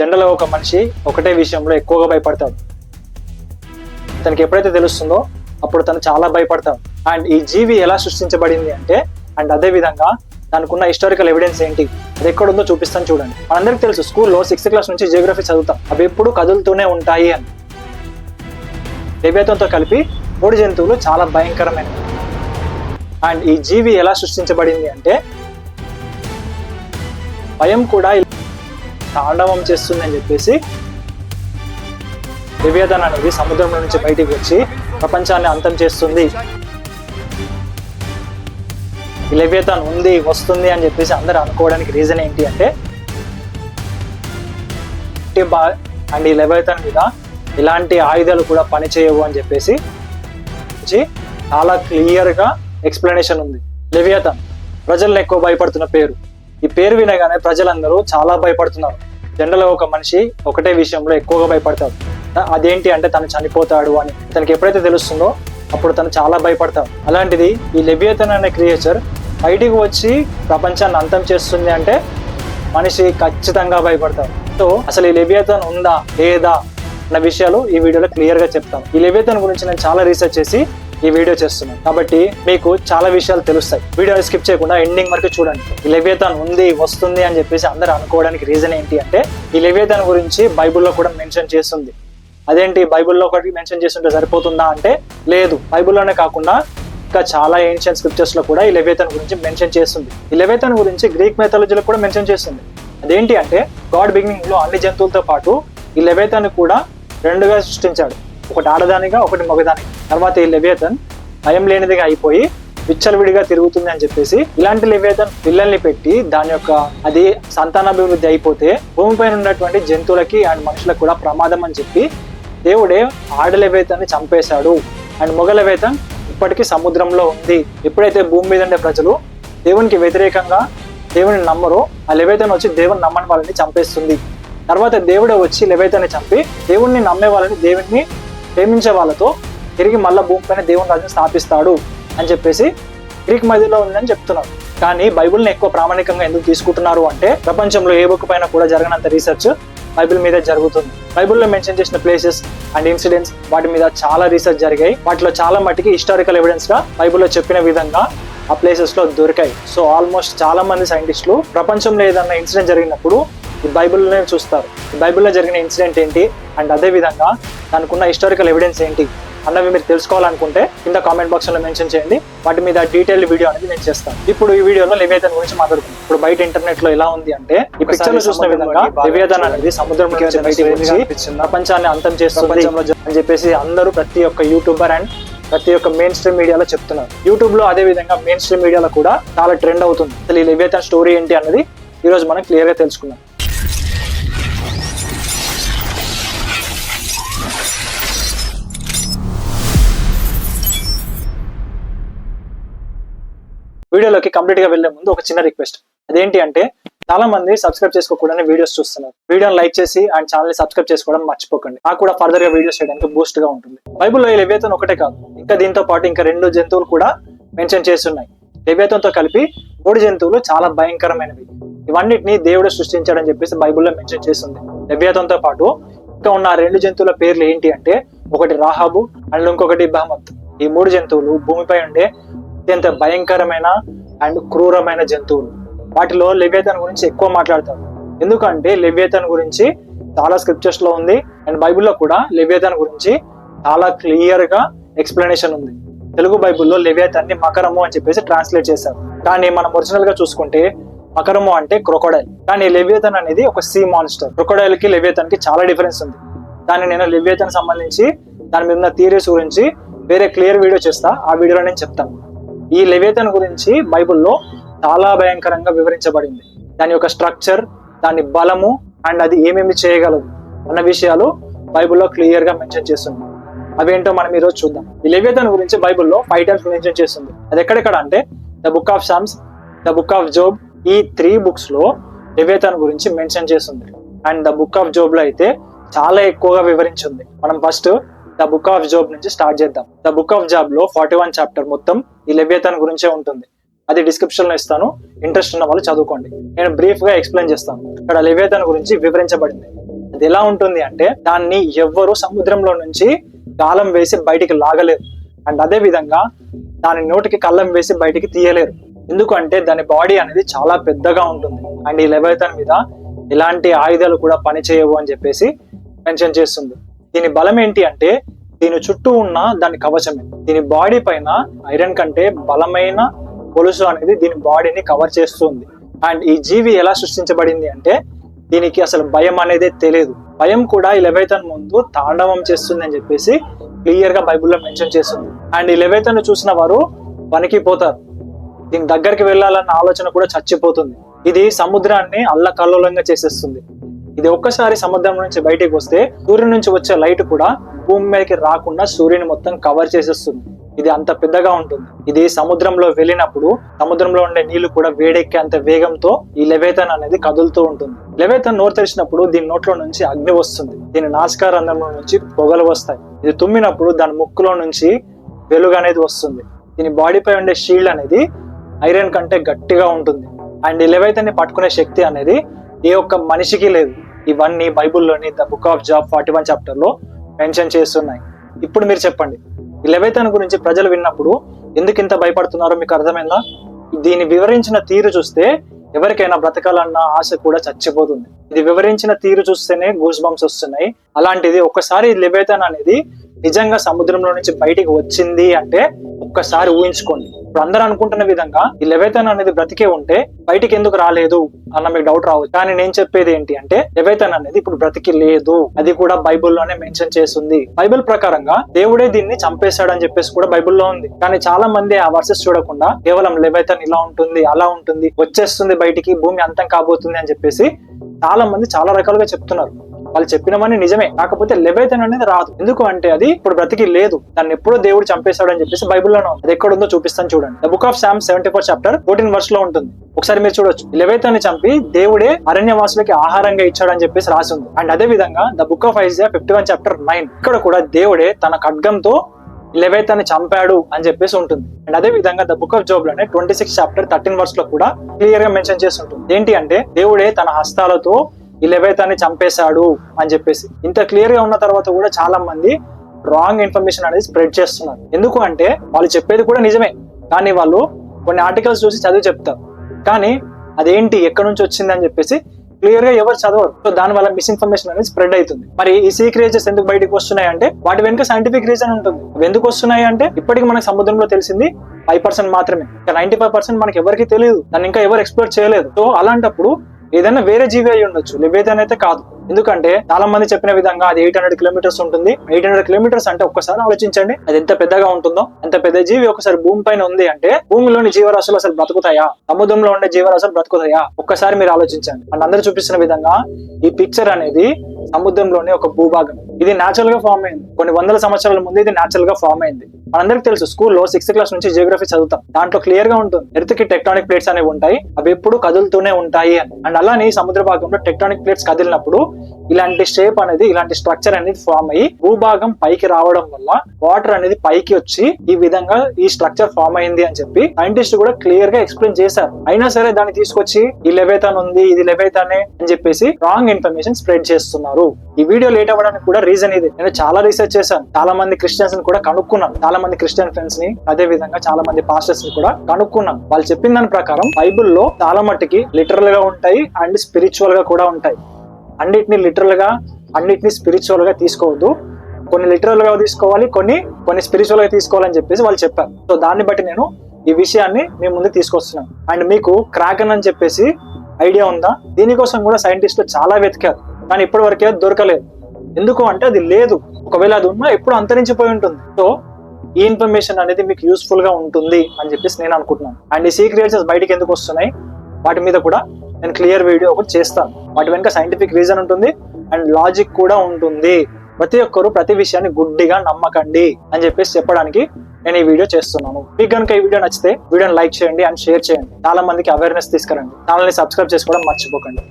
జనరల్గా ఒక మనిషి ఒకటే విషయంలో ఎక్కువగా భయపడతాడు. తనకి ఎప్పుడైతే తెలుస్తుందో అప్పుడు తను చాలా భయపడతాడు. అండ్ ఈ జీవి ఎలా సృష్టించబడింది అంటే అండ్ అదే విధంగా దానికున్న హిస్టారికల్ ఎవిడెన్స్ ఏంటి అది ఎక్కడ ఉందో చూపిస్తాను చూడండి. మనందరికీ తెలుసు స్కూల్లో సిక్స్త్ క్లాస్ నుంచి జియోగ్రఫీ చదువుతాం. అవి ఎప్పుడు కదులుతూనే ఉంటాయి అని. లేబేతంతో కలిపి మూడు జంతువులు చాలా భయంకరమైనవి. అండ్ ఈ జీవి ఎలా సృష్టించబడింది అంటే భయం కూడా తాండవం చేస్తుంది అని చెప్పేసి దివ్యతన్ అనేది సముద్రంలో నుంచి బయటికి వచ్చి ప్రపంచాన్ని అంతం చేస్తుంది. ఈ ఉంది వస్తుంది అని చెప్పేసి అందరూ అనుకోవడానికి రీజన్ ఏంటి అంటే అండ్ ఈ లెవ్యతన్ మీద ఇలాంటి ఆయుధాలు కూడా పనిచేయవు అని చెప్పేసి చాలా క్లియర్గా ఎక్స్ప్లెనేషన్ ఉంది. లెవియతన్ ప్రజలను ఎక్కువ భయపడుతున్న పేరు. ఈ పేరు వినగానే ప్రజలందరూ చాలా భయపడుతున్నారు. జనరల్ ఒక మనిషి ఒకటే విషయంలో ఎక్కువగా భయపడతాడు. అదేంటి అంటే తను చనిపోతాడు అని తనకి ఎప్పుడైతే తెలుస్తుందో అప్పుడు తను చాలా భయపడతాడు. అలాంటిది ఈ లెబియతన్ అనే క్రియేచర్ బయటికి వచ్చి ప్రపంచాన్ని అంతం చేస్తుంది అంటే మనిషి ఖచ్చితంగా భయపడతాడు. సో అసలు ఈ లెబియతన్ ఉందా లేదా అన్న విషయాలు ఈ వీడియోలో క్లియర్గా చెప్తాను. ఈ లెబియతన్ గురించి నేను చాలా రీసెర్చ్ చేసి ఈ వీడియో చేస్తున్నాను కాబట్టి మీకు చాలా విషయాలు తెలుస్తాయి. వీడియో స్కిప్ చేయకుండా ఎండింగ్ వరకు చూడండి. ఈ లెవ్యతాన్ ఉంది వస్తుంది అని చెప్పేసి అందరూ అనుకోవడానికి రీజన్ ఏంటి అంటే ఈ లెవ్యతాన్ గురించి బైబిల్లో కూడా మెన్షన్ చేస్తుంది. అదేంటి? బైబిల్లో ఒకటి మెన్షన్ చేస్తుంటే సరిపోతుందా అంటే లేదు. బైబిల్లోనే కాకుండా ఇంకా చాలా ఏన్షియన్ స్క్రిప్చర్స్లో కూడా ఈ లెవేతన్ గురించి మెన్షన్ చేస్తుంది. ఈ లెవేతన్ గురించి గ్రీక్ మెథాలజీలో కూడా మెన్షన్ చేస్తుంది. అదేంటి అంటే గాడ్ బిగినింగ్లో అన్ని జంతువులతో పాటు ఈ లెవేతన్ కూడా రెండుగా సృష్టించాడు. ఒకటి ఆడదానిగా ఒకటి మగదానిగా. తర్వాత ఈ లెవేతన్ భయం లేనిదిగా అయిపోయి విచ్చలవిడిగా తిరుగుతుంది అని చెప్పేసి ఇలాంటి లెవేతన్ పిల్లల్ని పెట్టి దాని యొక్క అది సంతానాభివృద్ధి అయిపోతే భూమిపైన ఉన్నటువంటి జంతువులకి అండ్ మనుషులకు కూడా ప్రమాదం అని చెప్పి దేవుడే ఆడలెవేతన్ని చంపేశాడు. అండ్ మొగలవేతన్ ఇప్పటికీ సముద్రంలో ఉంది. ఎప్పుడైతే భూమి మీద ఉండే ప్రజలు దేవునికి వ్యతిరేకంగా దేవుని నమ్మరో ఆ లెవేతన్ వచ్చి దేవుని నమ్మని వాళ్ళని చంపేస్తుంది. తర్వాత దేవుడే వచ్చి లెవేతన్ని చంపి దేవుణ్ణి నమ్మే వాళ్ళని దేవుణ్ణి ప్రేమించే వాళ్ళతో తిరిగి మళ్ళా భూమిపైన దేవుని రాజ్యం స్థాపిస్తాడు అని చెప్పేసి గ్రీక్ మధ్యలో ఉందని చెప్తున్నారు. కానీ బైబిల్ని ఎక్కువ ప్రామాణికంగా ఎందుకు తీసుకుంటున్నారు అంటే ప్రపంచంలో ఏ బుక్ పైన కూడా జరగనంత రీసెర్చ్ బైబిల్ మీద జరుగుతుంది. బైబిల్లో మెన్షన్ చేసిన ప్లేసెస్ అండ్ ఇన్సిడెంట్స్ వాటి మీద చాలా రీసెర్చ్ జరిగాయి. వాటిలో చాలా మటుకి హిస్టారికల్ ఎవిడెన్స్గా బైబిల్లో చెప్పిన విధంగా ఆ ప్లేసెస్లో దొరికాయి. సో ఆల్మోస్ట్ చాలా మంది సైంటిస్టులు ప్రపంచంలో ఏదన్నా ఇన్సిడెంట్ జరిగినప్పుడు బైబిల్లోనే చూస్తారు. ఈ బైబిల్లో జరిగిన ఇన్సిడెంట్ ఏంటి? అండ్ అదే విధంగా దానికున్న హిస్టారికల్ ఎవిడెన్స్ ఏంటి? అన్నవి మీరు తెలుసుకోవాలనుకుంటే కింద కామెంట్ బాక్స్లో మెన్షన్ చేయండి. వాటి మీద డీటెయిల్ వీడియో అనేది నేను చేస్తాను. ఇప్పుడు ఈ వీడియోలో లెవియతన్ గురించి మాట్లాడుకుందాం. ఇప్పుడు బయట ఇంటర్నెట్లో ఎలా ఉంది అంటే ఈ పిక్చర్లో చూసిన విధంగా లెవియతన్ అనేది సముద్రం నుంచి బయటికి వచ్చి ప్రపంచాన్ని అంతం చేస్తుంది అని చెప్పేసి అందరూ ప్రతి ఒక్క యూట్యూబర్ అండ్ ప్రతి ఒక్క మెయిన్ స్ట్రీమ్ మీడియాలో చెప్తున్నారు. యూట్యూబ్లో అదే విధంగా మెయిన్ స్ట్రీమ్ మీడియాలో కూడా చాలా ట్రెండ్ అవుతుంది. అసలు ఈ లెవియతన్ స్టోరీ ఏంటి అన్నది ఈ రోజు మనం క్లియర్గా తెలుసుకుందాం. వీడియోలోకి కంప్లీట్గా వెళ్ళే ముందు ఒక చిన్న రిక్వెస్ట్ అదేంటి అంటే చాలా మంది సబ్స్క్రైబ్ చేసుకోకూడని వీడియోస్ చూస్తున్నారు. వీడియోని లైక్ చేసి అండ్ ఛానల్ని సబ్స్క్రైబ్ చేసుకోవడం మర్చిపోకండి. నాకు కూడా ఫర్దర్గా వీడియోస్ చేయడానికి బూస్ట్గా ఉంటుంది. బైబుల్లో ఈ లెవ్యతన్ ఒకటే కాదు. ఇంకా దీంతో పాటు ఇంకా రెండు జంతువులు కూడా మెన్షన్ చేస్తున్నాయి. లెవ్యతంతో కలిపి మూడు జంతువులు చాలా భయంకరమైనవి. ఇవన్నిటిని దేవుడు సృష్టించాడని చెప్పేసి బైబుల్లో మెన్షన్ చేస్తుంది. లెవ్యతంతో పాటు ఇంకా ఉన్న రెండు జంతువుల పేర్లు ఏంటి అంటే ఒకటి రాహాబు అండ్ ఇంకొకటి బహమత్. ఈ మూడు జంతువులు భూమిపై ఉండే అత్యంత భయంకరమైన అండ్ క్రూరమైన జంతువులు. వాటిలో లెవ్యతన్ గురించి ఎక్కువ మాట్లాడతారు ఎందుకంటే లెవ్యతన్ గురించి చాలా స్క్రిప్చర్స్లో ఉంది. అండ్ బైబిల్లో కూడా లెవ్యతన్ గురించి చాలా క్లియర్గా ఎక్స్ప్లెనేషన్ ఉంది. తెలుగు బైబిల్లో లెవ్యతన్ని మకరము అని చెప్పేసి ట్రాన్స్లేట్ చేశారు. కానీ మనం ఒరిజినల్గా చూసుకుంటే మకరము అంటే క్రొకోడైల్ కానీ లెవ్యతన్ అనేది ఒక సీ మాన్స్టర్ క్రొకోడైల్కి లెవ్యతన్కి చాలా డిఫరెన్స్ ఉంది. దాన్ని నేను లెవ్యతన్ సంబంధించి దాని మీద ఉన్న థియరీస్ గురించి వేరే క్లియర్ వీడియో చేస్తా. ఆ వీడియోలో నేను చెప్తాను. ఈ లెవేతన్ గురించి బైబిల్లో చాలా భయంకరంగా వివరించబడింది. దాని యొక్క స్ట్రక్చర్ దాని బలము అండ్ అది ఏమేమి చేయగలదు అన్న విషయాలు బైబిల్లో క్లియర్గా మెన్షన్ చేస్తుంది. అవేంటో మనం ఈరోజు చూద్దాం. ఈ లెవేతన్ గురించి బైబిల్లో ఫైవ్ టైమ్స్ మెన్షన్ చేస్తుంది. అది ఎక్కడెక్కడ అంటే the book of Psalms the book of Job ఈ త్రీ బుక్స్లో లెవేతన్ గురించి మెన్షన్ చేస్తుంది. అండ్ ద బుక్ ఆఫ్ జోబ్లో అయితే చాలా ఎక్కువగా వివరించింది. మనం first the book of Job నుంచి స్టార్ట్ చేద్దాం. ద బుక్ ఆఫ్ జాబ్లో ఫార్టీ వన్ చాప్టర్ మొత్తం ఈ లభ్యతను గురించే ఉంటుంది. అది డిస్క్రిప్షన్లో ఇస్తాను. ఇంట్రెస్ట్ ఉన్న వాళ్ళు చదువుకోండి. నేను బ్రీఫ్గా ఎక్స్ప్లెయిన్ చేస్తాను. ఇక్కడ లభ్యతన గురించి వివరించబడింది. అది ఎలా ఉంటుంది అంటే దాన్ని ఎవ్వరు సముద్రంలో నుంచి గాలం వేసి బయటికి లాగలేరు. అండ్ అదే విధంగా దాని నోటికి కళ్ళం వేసి బయటికి తీయలేరు. ఎందుకంటే దాని బాడీ అనేది చాలా పెద్దగా ఉంటుంది. అండ్ ఈ లెవైతన్ మీద ఎలాంటి ఆయుధాలు కూడా పనిచేయవు అని చెప్పేసి మెన్షన్ చేస్తుంది. దీని బలం ఏంటి అంటే దీని చుట్టూ ఉన్న దాని కవచమే. దీని బాడీ పైన ఐరన్ కంటే బలమైన గొలుసు అనేది దీని బాడీని కవర్ చేస్తుంది. అండ్ ఈ జీవి ఎలా సృష్టించబడింది అంటే దీనికి అసలు భయం అనేది తెలియదు. భయం కూడా ఈ లెవైతన్ ముందు తాండవం చేస్తుంది అని చెప్పేసి క్లియర్గా బైబిల్లో మెన్షన్ చేస్తుంది. అండ్ ఈ లెవైతన్ చూసిన వారు వణికిపోతారు. దీని దగ్గరికి వెళ్ళాలన్న ఆలోచన కూడా చచ్చిపోతుంది. ఇది సముద్రాన్ని అల్లకల్లోలంగా చేసేస్తుంది. ఇది ఒక్కసారి సముద్రం నుంచి బయటికి వస్తే సూర్యుని నుంచి వచ్చే లైట్ కూడా భూమి మీదకి రాకుండా సూర్యుని మొత్తం కవర్ చేసేస్తుంది. ఇది అంత పెద్దగా ఉంటుంది. ఇది సముద్రంలో వెళ్ళినప్పుడు సముద్రంలో ఉండే నీళ్ళు కూడా వేడెక్కే అంత వేగంతో ఈ లెవేతన్ అనేది కదులుతూ ఉంటుంది. లెవేతన్ నోరు తెరిచినప్పుడు దీని నోట్లో నుంచి అగ్ని వస్తుంది. దీని నాసికా రంధ్రంలో నుంచి పొగలు వస్తాయి. ఇది తుమ్మినప్పుడు దాని ముక్కులో నుంచి వెలుగు అనేది వస్తుంది. దీని బాడీపై ఉండే షీల్డ్ అనేది ఐరన్ కంటే గట్టిగా ఉంటుంది. అండ్ ఈ లెవైతన్ని పట్టుకునే శక్తి అనేది ఏ ఒక్క మనిషికి లేదు. ఇవన్నీ బైబిల్లోని the book of Job forty one చాప్టర్లో మెన్షన్ చేస్తున్నాయి. ఇప్పుడు మీరు చెప్పండి ఈ లెవైతన్ గురించి ప్రజలు విన్నప్పుడు ఎందుకు ఇంత భయపడుతున్నారో మీకు అర్థమైందా? దీన్ని వివరించిన తీరు చూస్తే ఎవరికైనా బ్రతకాలన్న ఆశ కూడా చచ్చిపోతుంది. ఇది వివరించిన తీరు చూస్తేనే గూస్ బంప్స్ వస్తున్నాయి. అలాంటిది ఒక్కసారి లెబేతన్ అనేది నిజంగా సముద్రంలో నుంచి బయటికి వచ్చింది అంటే ఒక్కసారి ఊహించుకోండి. ఇప్పుడు అందరూ అనుకుంటున్న విధంగా ఈ లెవేతన్ అనేది బ్రతికే ఉంటే బయటికి ఎందుకు రాలేదు అన్న మీకు డౌట్ రావచ్చు. కానీ నేను చెప్పేది ఏంటి అంటే లెవేతన్ అనేది ఇప్పుడు బ్రతికి లేదు. అది కూడా బైబిల్లోనే మెన్షన్ చేస్తుంది. బైబిల్ ప్రకారంగా దేవుడే దీన్ని చంపేశాడు అని చెప్పేసి కూడా బైబిల్లో ఉంది. కానీ చాలా మంది ఆ వర్సెస్ చూడకుండా కేవలం లెవేతన్ ఇలా ఉంటుంది అలా ఉంటుంది వచ్చేస్తుంది బయటికి భూమి అంతం కాబోతుంది అని చెప్పేసి చాలా మంది చాలా రకాలుగా చెప్తున్నారు. వాళ్ళు చెప్పినవన్నీ నిజమే. కాకపోతే లెవైతన్ అనేది రాదు. ఎందుకు అంటే అది ఇప్పుడు బ్రతికి లేదు. దాన్ని ఎప్పుడో దేవుడు చంపేశాడు అని చెప్పేసి బైబిల్లోనే అది ఎక్కడ ఉందో చూపిస్తాను చూడండి. The book of Psalm seventy four chapter fourteen వర్స్లో ఉంటుంది. ఒకసారి మీరు చూడొచ్చు. లెవైతన్ చంపి దేవుడే అరణ్యవాసులకి ఆహారంగా ఇచ్చాడని చెప్పేసి రాసి ఉంది. అండ్ అదే విధంగా the book of Isaiah fifty one chapter nine ఇక్కడ కూడా దేవుడే తన ఖడ్గంతో లెవైతాన్ని చంపాడు అని చెప్పేసి ఉంటుంది. అండ్ అదే విధంగా ద బుక్ ఆఫ్ జాబ్లోనే ట్వంటీ సిక్స్ చాప్టర్ థర్టీన్ వర్స్లో కూడా క్లియర్గా మెన్షన్ చేసి ఉంటుంది. ఏంటి అంటే దేవుడే తన హస్తాలతో ఈ లెవైతాన్ని చంపేశాడు అని చెప్పేసి. ఇంత క్లియర్గా ఉన్న తర్వాత కూడా చాలా మంది రాంగ్ ఇన్ఫర్మేషన్ అనేది స్ప్రెడ్ చేస్తున్నారు. ఎందుకు అంటే వాళ్ళు చెప్పేది కూడా నిజమే. కానీ వాళ్ళు కొన్ని ఆర్టికల్స్ చూసి చదివి చెప్తారు. కానీ అదేంటి? ఎక్కడి నుంచి వచ్చింది అని చెప్పేసి క్లియర్గా ఎవరు చదవరు. సో దాని వల్ల మిస్ఇన్ఫర్మేషన్ అనేది స్ప్రెడ్ అవుతుంది. మరి ఈ సీ ఎందుకు బయటకు వస్తున్నాయి అంటే వాటి వెనుక సైంటిఫిక్ రీజన్ ఉంటుంది. అవి ఎందుకు వస్తున్నాయి అంటే ఇప్పటికి మనకు సముద్రంలో తెలిసింది ఫైవ్ పర్సెంట్ మాత్రమే. నైన్టీ ఫైవ్ పర్సెంట్ మనకి ఎవరికి తెలియదు దాన్ని ఇంకా ఎవరు ఎక్స్ప్లోర్ చేయలేదు. సో అలాంటప్పుడు ఏదైనా వేరే జీవి అయి ఉండొచ్చు. నివేదన అయితే కాదు. ఎందుకంటే చాలా మంది చెప్పిన విధంగా అది ఎయిట్ హండ్రెడ్ కిలోమీటర్స్ ఉంటుంది. ఎయిట్ హండ్రెడ్ కిలోమీటర్స్ అంటే ఒక్కసారి ఆలోచించండి. అది ఎంత పెద్దగా ఉంటుందో ఎంత పెద్ద జీవి ఒకసారి భూమి పైన ఉంది అంటే భూమిలోని జీవరాశులు అసలు బ్రతుకుతాయా? సముద్రంలో ఉండే జీవరాశులు బ్రతుకుతాయా? ఒక్కసారి మీరు ఆలోచించండి. అండ్ అందరూ చూపిస్తున్న విధంగా ఈ పిక్చర్ అనేది సముద్రంలోని ఒక భూభాగం. ఇది న్యాచురల్గా ఫామ్ అయింది. కొన్ని వందల సంవత్సరాల ముందు ఇది న్యాచురల్గా ఫామ్ అయింది. మనందరికి తెలుసు స్కూల్లో సిక్స్త్ క్లాస్ నుంచి జియోగ్రఫీ చదువుతాం. దాంట్లో క్లియర్గా ఉంటుంది. ఎర్త్కి టెక్టానిక్ ప్లేట్స్ అనేవి ఉంటాయి. అవి ఎప్పుడు కదులుతూనే ఉంటాయి అని. అండ్ అలానే సముద్ర భాగంలో టెక్టానిక్ ప్లేట్స్ కదిలినప్పుడు ఇలాంటి షేప్ అనేది ఇలాంటి స్ట్రక్చర్ అనేది ఫామ్ అయ్యి భూభాగం పైకి రావడం వల్ల వాటర్ అనేది పైకి వచ్చి ఈ విధంగా ఈ స్ట్రక్చర్ ఫామ్ అయింది అని చెప్పి సైంటిస్ట్ కూడా క్లియర్గా ఎక్స్ప్లెయిన్ చేశారు. అయినా సరే దాన్ని తీసుకొచ్చి ఈ లెవేతాన్ ఉంది ఇది లెవేతానే అని చెప్పేసి రాంగ్ ఇన్ఫర్మేషన్ స్ప్రెడ్ చేస్తున్నారు. చేస్తున్నారు ఈ వీడియో లేట్ అవ్వడానికి కూడా రీజన్ ఇది. నేను చాలా రీసెర్చ్ చేశాను. చాలా మంది క్రిస్టియన్స్ని కూడా కనుక్కున్నాను. చాలా మంది క్రిస్టియన్ ఫ్రెండ్స్ని అదే విధంగా చాలా మంది పాస్టర్స్ని కూడా కనుక్కున్నాను. వాళ్ళు చెప్పిన దాని ప్రకారం బైబిల్లో చాలా మట్టుకి లిటరల్గా ఉంటాయి అండ్ స్పిరిచువల్గా కూడా ఉంటాయి. అన్నిటిని లిటరల్గా అన్నిటిని స్పిరిచువల్గా తీసుకోవద్దు. కొన్ని లిటరల్గా తీసుకోవాలి కొన్ని కొన్ని స్పిరిచువల్గా తీసుకోవాలని చెప్పేసి వాళ్ళు చెప్పారు. సో దాన్ని బట్టి నేను ఈ విషయాన్ని మీ ముందు తీసుకొస్తున్నాను. అండ్ మీకు క్రాకన్ అని చెప్పేసి ఐడియా ఉందా? దీనికోసం కూడా సైంటిస్టులు చాలా వెతికారు. కానీ ఇప్పటి వరకే దొరకలేదు. ఎందుకు అంటే అది లేదు. ఒకవేళ అది ఉన్నా ఎప్పుడు అంతరించిపోయి ఉంటుంది. సో ఈ ఇన్ఫర్మేషన్ అనేది మీకు యూస్ఫుల్గా ఉంటుంది అని చెప్పేసి నేను అనుకుంటున్నాను. అండ్ ఈ సీక్రెట్స్ బయటకి ఎందుకు వస్తున్నాయి? వాటి మీద కూడా నేను క్లియర్ వీడియో ఒకటి చేస్తాను. వాటి వెనుక సైంటిఫిక్ రీజన్ ఉంటుంది అండ్ లాజిక్ కూడా ఉంటుంది. ప్రతి ఒక్కరు ప్రతి విషయాన్ని గుడ్డిగా నమ్మకండి అని చెప్పేసి చెప్పడానికి నేను ఈ వీడియో చేస్తున్నాను. మీకు కనుక ఈ వీడియో నచ్చితే వీడియోని లైక్ చేయండి అండ్ షేర్ చేయండి. చాలా మందికి అవేర్నెస్ తీసుకురండి. ఛానల్ని సబ్స్క్రైబ్ చేసుకోవడం మర్చిపోకండి.